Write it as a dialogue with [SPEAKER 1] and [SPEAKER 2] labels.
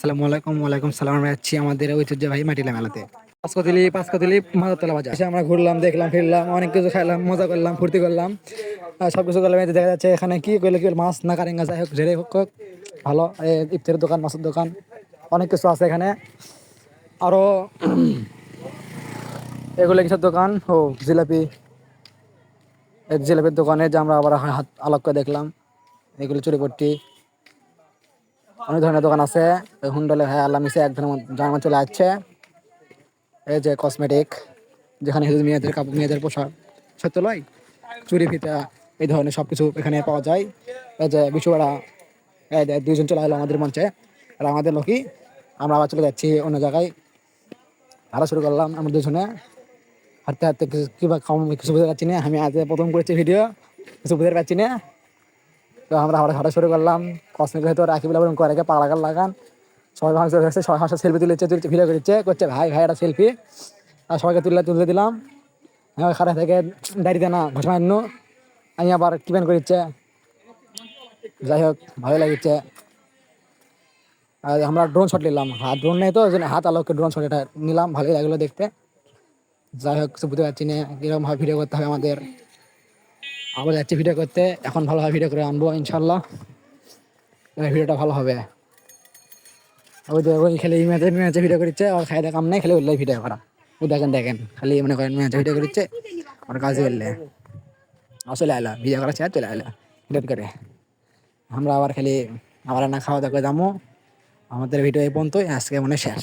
[SPEAKER 1] আসসালামু আলাইকুম, ওয়ালাইকুম সালাম। আমরা যাচ্ছি আমাদের ঐতিহ্যবাহী মাটিলা মেলাতে। পাঁচ কতলি পাঁচ কতলি মাদারতলা বাজার। এসে আমরা ঘুরলাম, দেখলাম, ফিরলাম, অনেক কিছু খাইলাম, মজা করলাম, ফুর্তি করলাম। সব কিছু করলাম যে দেখা যাচ্ছে এখানে কি করলে কি মাছ না কারেঙ্গা, যাই হোক, যেটাই হোক, ভালো। এই ইফতারের দোকান, মাছের দোকান, অনেক কিছু আছে এখানে। আরও এগুলো কিসের দোকান? ও, জিলাপি। জিলাপির দোকানে যে আমরা আবার হাত আলাপ করে দেখলাম, এগুলো চুরিপট্টি অনেক ধরনের দোকান আছে। হুন্ডলে হ্যাঁ আল্লাহ মিশে এক ধরনের জামা চলে আসছে। এই যে কসমেটিক যেখানে শুধু মেয়েদের কাপড় মেয়েদের পোশাক সত্য লয় চুরি, ফিতা, এই ধরনের সব কিছু এখানে পাওয়া যায়। এই যে যে দুইজন চলে এলো আমাদের মঞ্চে। আর আমাদের লোকই আমরা আবার চলে যাচ্ছি অন্য জায়গায়। আরও শুরু করলাম আমরা দুজনে। হাঁটতে হাঁটতে কিছু কম কিছু বুঝতে পারছি না। আমি আজ প্রথম করেছি ভিডিও কিছু বুঝতে পারছি না। তো আমরা হাঁটা হাঁটা শুরু করলাম। কসমিক হয়তো রাখি বলে বলুন পাগলা গাল লাগান। সবাই ভাঙছে হয়েছে সবাই হাসা সেলফি তুলেছে তুলছে ভিডিও করছে করছে, ভাই ভাই একটা সেলফি আর সবাইকে তুলে তুলে দিলাম। খারাপ থেকে দাঁড়িয়ে না ঘোষণা আনু আমি আবার কিপেন করিচ্ছে? যাই হোক, ভালো লাগছে। আর আমরা ড্রোন শট নিলাম। হাত ড্রোন নেই তো হাত আলোকে ড্রোন শট এটা নিলাম। ভালোই লাগল দেখতে। যাই হোক বুঝতে পারছি না, কীরকম ভাবে ভিডিও করতে হবে আমাদের। আবার যাচ্ছি ভিডিও করতে এখন ভালোভাবে ভিডিও করে আনব ইনশাল্লাহ ভিডিওটা ভালো হবে। ওই ওই খালি ম্যাচে ম্যাচে ভিডিও করছে আর খাই কাম নেই, খালি ওইলাই ভিডিও করা। ও দেখেন দেখেন, খালি মনে করেন ম্যাচে ভিডিও করছে আর কাজে এলে আসলে আইলা ভিডিও করা ছেড়ে চলে আইলা ভিডিও করে। আমরা আবার খালি, আবার না খাওয়া দাওয়া করে যাব। আমাদের ভিডিও এই পর্যন্তই, আজকে মনে শেষ।